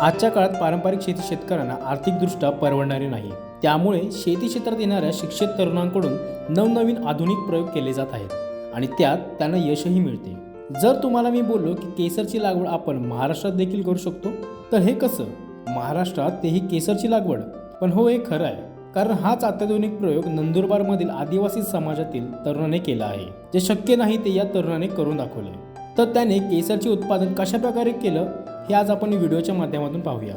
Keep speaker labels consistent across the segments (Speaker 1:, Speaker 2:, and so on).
Speaker 1: आजच्या काळात पारंपरिक शेती शेतकऱ्यांना आर्थिकदृष्ट्या परवडणारी नाही. त्यामुळे शेती क्षेत्रात येणाऱ्या शिक्षित तरुणांकडून नवनवीन आधुनिक प्रयोग केले जात आहेत आणि त्यात त्यांना यशही मिळते. जर तुम्हाला मी बोललो की केसरची लागवड आपण महाराष्ट्रात देखील करू शकतो तर हे कसं? महाराष्ट्रात तेही केसरची लागवड? पण हो हे खरं आहे. कारण हाच अत्याधुनिक प्रयोग नंदुरबारमधील आदिवासी समाजातील तरुणाने केला आहे. जे शक्य नाही ते या तरुणाने करून दाखवले. तर त्याने केसरचे उत्पादन कशा प्रकारे केलं? हे आज आपण व्हिडिओच्या माध्यमातून पाहूया.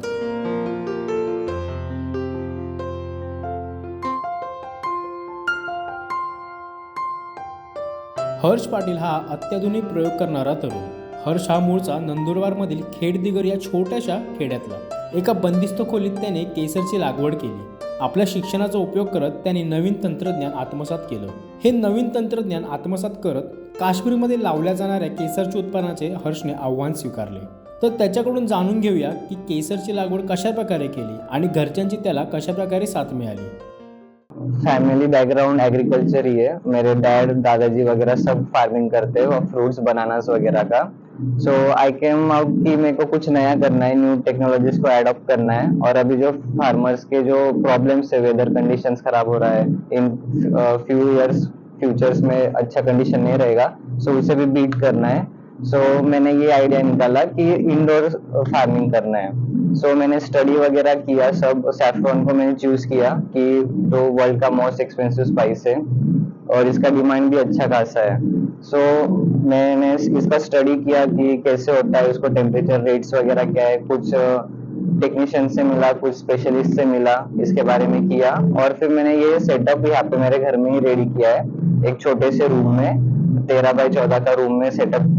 Speaker 1: हर्ष पाटील हा अत्याधुनिक प्रयोग करणारा तरुण. हर्ष हा मूळचा नंदुरबारमधील खेडदिगर या छोट्याशा खेड्यातला. एका बंदिस्त खोलीत त्याने केसरची लागवड केली. आपल्या शिक्षणाचा उपयोग करत त्याने नवीन तंत्रज्ञान आत्मसात केलं. हे नवीन तंत्रज्ञान आत्मसात करत काश्मीरमध्ये लावल्या जाणाऱ्या केसरच्या उत्पादनाचे हर्षने आव्हान स्वीकारले. तर त्याच्याकडून जाणून घेऊया की केसरची लागवड कशा प्रकारे केली आणि घरच्यांची त्याला कशा प्रकारे साथ मिळाली.
Speaker 2: फैमिली बैकग्राउंड एग्रीकल्चर ही है मेरे डैड दादाजी वगैरह सब फार्मिंग करते हैं और फ्रूट्स बनानास वगैरह का सो आई केम आउट कि मेरे को कुछ नया करना है न्यू टेक्नोलॉजीज को एडॉप्ट करना है. और अभी जो फार्मर्स के जो प्रॉब्लम्स है वेदर कंडीशंस खराब हो रहा है इन फ्यू इयर्स फ्यूचर्स में अच्छा कंडीशन नहीं रहेगा. सो उसे भी बीट करना है. सो so, मैंने ये आइडिया निकाला कि इंडोर फ़ार्मिंग करना है। सो so, मैंने स्टडी वगैरह किया सब सैफरॉन को मैंने चूज़ किया कि जो वर्ल्ड का मोस्ट एक्सपेंसिव स्पाइस है और इसका डिमांड भी अच्छा खासा है। सो so, मैंने इसका स्टडी किया कि कैसे होता है उसको टेम्परेचर रेट्स वगैरह क्या है कुछ टेक्नीशियन से मिला कुछ स्पेशलिस्ट से मिला इसके बारे में किया और फिर मैंने ये सेटअप यहाँ पे मेरे घर में ही रेडी किया है। एक छोटे से रूम में तेरह बाय चौदह का रूम में सेटअप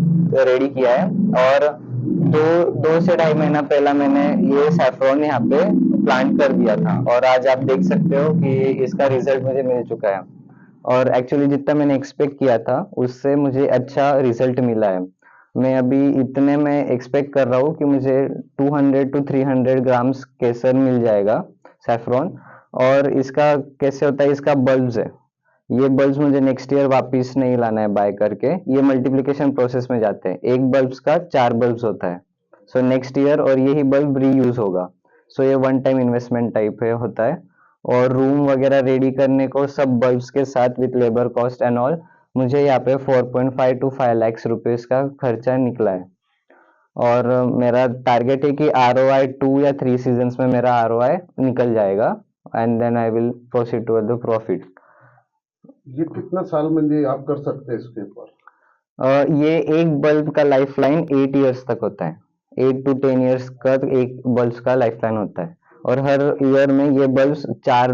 Speaker 2: रेडी किया है। और दो दो से ढाई महीना पहला मैंने ये सैफ्रॉन यहाँ पे प्लांट कर दिया था। और आज आप देख सकते हो कि इसका रिज़ल्ट मुझे मिल चुका है। और एक्चुअली जितना मैंने एक्सपेक्ट किया था, उससे मुझे अच्छा रिज़ल्ट मिला है। मैं अभी इतने में एक्सपेक्ट कर रहा हूँ कि मुझे 200 टू 300 ग्राम्स केसर मिल जाएगा सैफ्रॉन और इसका कैसे होता है? इसका बल्ब्स है। ये बल्ब्स मुझे नेक्स्ट ईयर वापस नहीं लाना है बाय करके। ये मल्टीप्लिकेशन प्रोसेस में जाते हैं। एक बल्ब्स का चार बल्ब्स होता है। सो नेक्स्ट ईयर और यही बल्ब रीयूज होगा। सो so, ये वन टाइम इन्वेस्टमेंट टाइप है होता है। और रूम वगैरह रेडी करने को सब बल्ब्स के साथ with labour cost and all मुझे यहाँ पे 4.5 टू 5 लाख रुपीस का खर्चा निकला है। और मेरा टारगेट है कि आर ओ आई टू या थ्री सीज़न में मेरा आर ओ आई निकल जाएगा। And then I will proceed to the profit
Speaker 3: ये कितना साल में आप कर सकते हैं इसके ऊपर?
Speaker 2: ये एक बल्ब का लाइफ लाइन एट ईयर्स तक होता है। एट टू टेन ईयर्स का एक बल्ब का लाइफ लाइन होता है। और हर ईयर में ये बल्ब चार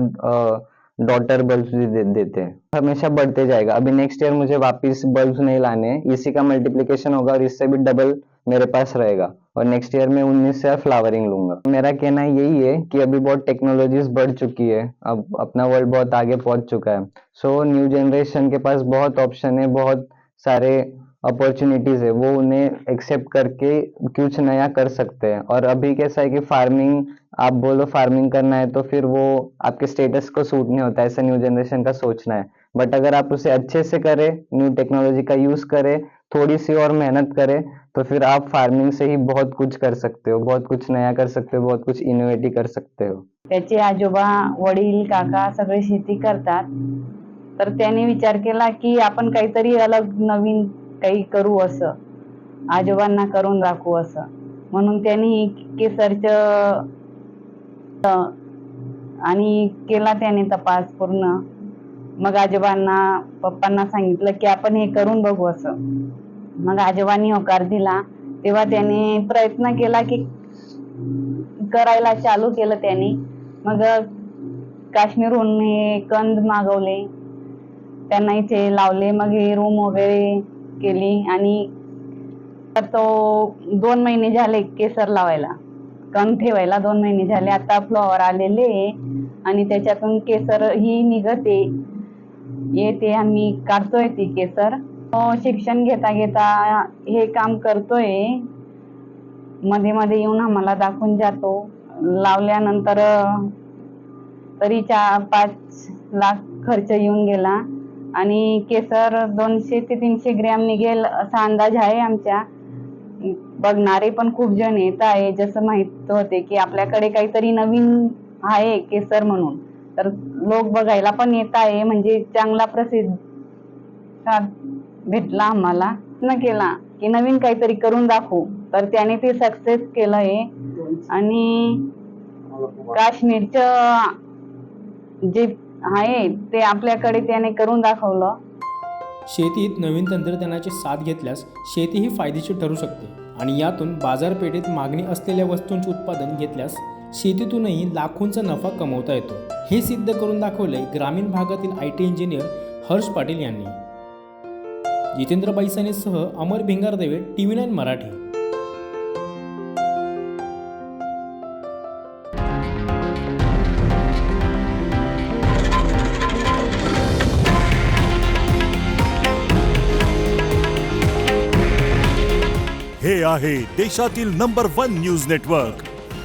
Speaker 2: डॉटर बल्ब भी दे, देते हैं। हमेशा बढ़ते जाएगा। अभी नेक्स्ट ईयर मुझे वापस बल्ब नहीं लाने इसी का मल्टीप्लीकेशन होगा और इससे भी डबल मेरे पास रहेगा। और नेक्स्ट ईयर में उन्नीस से फ्लावरिंग लूँगा। मेरा कहना यही है कि अभी बहुत टेक्नोलॉजीज़ बढ़ चुकी है। अब अपना वर्ल्ड बहुत आगे पहुँच चुका है। सो न्यू जनरेशन के पास बहुत ऑप्शन है, बहुत सारे अपॉर्चुनिटीज़ है। वो उन्हें एक्सेप्ट करके कुछ नया कर सकते हैं। और अभी कैसा है कि फ़ार्मिंग आप बोलो फ़ार्मिंग करना है तो फिर वो आपके स्टेटस को सूट नहीं होता। ऐसा न्यू जनरेशन का सोचना है। बट अगर आप उसे अच्छे से करें न्यू टेक्नोलॉजी का यूज करें थोड़ी सी और मेहनत करें तो फिर आप फार्मिंग से ही बहुत कुछ कर सकते हो। बहुत कुछ नया कर सकते हो बहुत कुछ इनोवेटिव कर सकते हो।
Speaker 4: त्याचे आजोबा वडील काका सगळे शेती करतात. तर त्याने विचार केला की आपण काहीतरी अलग नवीन काही करू असं. आजोबांना करून राखू असं. म्हणून त्यांनी केसरचं आणि केला त्याने तपास पूर्ण. मग आजोबांना पप्पांना सांगितलं की आपण हे करून बघू असं. मग आजोबांनी होकार दिला. तेव्हा त्याने प्रयत्न केला की करायला चालू केलं त्यांनी. मग काश्मीरहून हे कंद मागवले. त्यांना इथे लावले. मग हे रूम वगैरे केली आणि तर तो दोन महिने झाले केसर लावायला. कंद ठेवायला दोन महिने झाले. आता फ्लॉवर आलेले आहे आणि त्याच्यातून केसर ही निघते. येते आम्ही काढतोय ती केसर. शिक्षण घेता घेता हे काम करतोय. मध्ये मध्ये येऊन आम्हाला दाखवून जातो. लावल्यानंतर तरी चार पाच लाख खर्च येऊन गेला. आणि केसर दोनशे ते तीनशे ग्रॅम निघेल असा अंदाज आहे आमच्या. बघणारे पण खूप जण येत आहे. जसं माहीत होते की आपल्याकडे काहीतरी नवीन आहे केसर म्हणून. तर लोक बघायला पण येत आहे. म्हणजे चांगला प्रसिद्ध भेटला आम्हाला. न केला की नवीन काहीतरी करून दाखवू. तर त्याने ते सक्सेस केलं आहे आणि काश्मीरचं जे आहे ते आपल्याकडे त्याने करून दाखवलं.
Speaker 1: शेतीत नवीन तंत्रज्ञानाची साथ घेतल्यास शेती ही फायदेशीर ठरू शकते. आणि यातून बाजारपेठेत मागणी असलेल्या वस्तूंचे उत्पादन घेतल्यास शेतीतूनही लाखोंचा नफा कमवता येतो. हे सिद्ध करून दाखवले ग्रामीण भागातील I T engineer Harsh Patil यांनी. Jitendra बैसानेसह Amar Bhingardeve T V nine Marathi.
Speaker 5: हे आहे देशातील नंबर वन न्यूज नेटवर्क